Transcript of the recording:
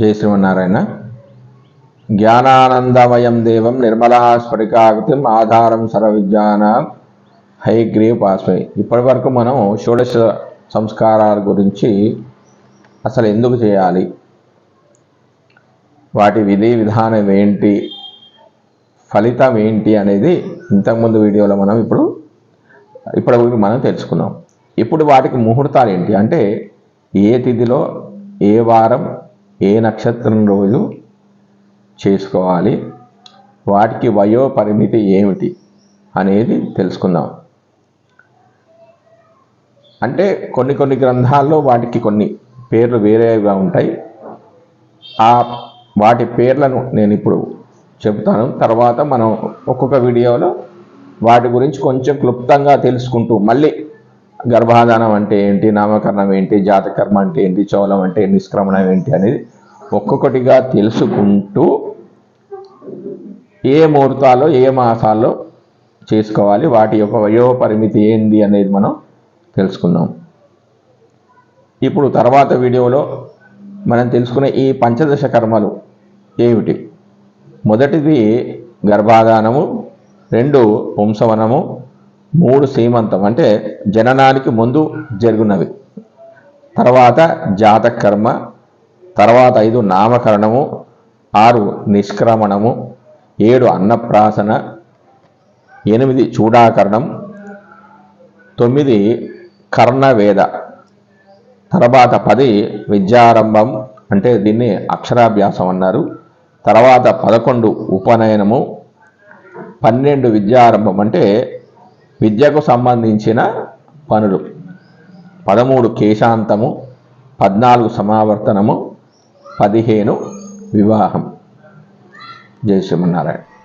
జై శ్రీమన్నారాయణ. జ్ఞానానందమయం దేవం నిర్మలా స్ఫటికాకృతిం ఆధారం సర్వవిజ్ఞాన. హైగ్రీవ పాస్మై ఇప్పటి వరకు మనం షోడశ సంస్కారాల గురించి అసలు ఎందుకు చేయాలి? వాటి విధి విధానం ఏంటి? ఫలితం ఏంటి అనేది ఇంతకుముందు వీడియోలో మనం ఇప్పుడు ఇప్పుడు మనం తెలుసుకున్నాం. ఇప్పుడు వాటికి ముహూర్తాలు ఏంటి? అంటే ఏ తిథిలో ఏ వారం ఏ నక్షత్రం రోజు చేసుకోవాలి. వాటికి వయో పరిమితి ఏమిటి అనేది తెలుసుకుందాం. అంటే కొన్ని కొన్ని గ్రంథాల్లో వాటికి కొన్ని పేర్లు వేరేగా ఉంటాయి. ఆ వాటి పేర్లను నేను ఇప్పుడు చెబుతాను. తర్వాత మనం ఒక్కొక్క వీడియోలో వాటి గురించి కొంచెం క్లుప్తంగా తెలుసుకుంటూ మళ్ళీ గర్భాధానం అంటే ఏంటి నామకరణం ఏంటి జాతకర్మ అంటే ఏంటి చౌలం అంటే నిష్క్రమణం ఏంటి అనేది ఒక్కొక్కటిగా తెలుసుకుంటూ ఏ ముహూర్తాల్లో ఏ మాసాల్లో చేసుకోవాలి వాటి యొక్క వయో పరిమితి ఏంది అనేది మనం తెలుసుకుందాం. ఇప్పుడు తర్వాత వీడియోలో మనం తెలుసుకునే ఈ పంచదశ కర్మలు ఏమిటి? మొదటిది గర్భాధానము రెండు వంశవనము మూడు సీమంతం అంటే జననానికి ముందు జరుగునవి. తర్వాత జాతకర్మ తర్వాత ఐదు నామకరణము ఆరు నిష్క్రమణము ఏడు అన్నప్రాసన ఎనిమిది చూడాకరణం తొమ్మిది కర్ణవేద తర్వాత పది విద్యారంభం అంటే దీన్ని అక్షరాభ్యాసం అన్నారు. తర్వాత పదకొండు ఉపనయనము పన్నెండు విద్యారంభం అంటే విద్యకు సంబంధించిన పనులు. పదమూడు కేశాంతము పద్నాలుగు సమావర్తనము పదిహేను వివాహం. జయ శ్రీమన్నారాయణ.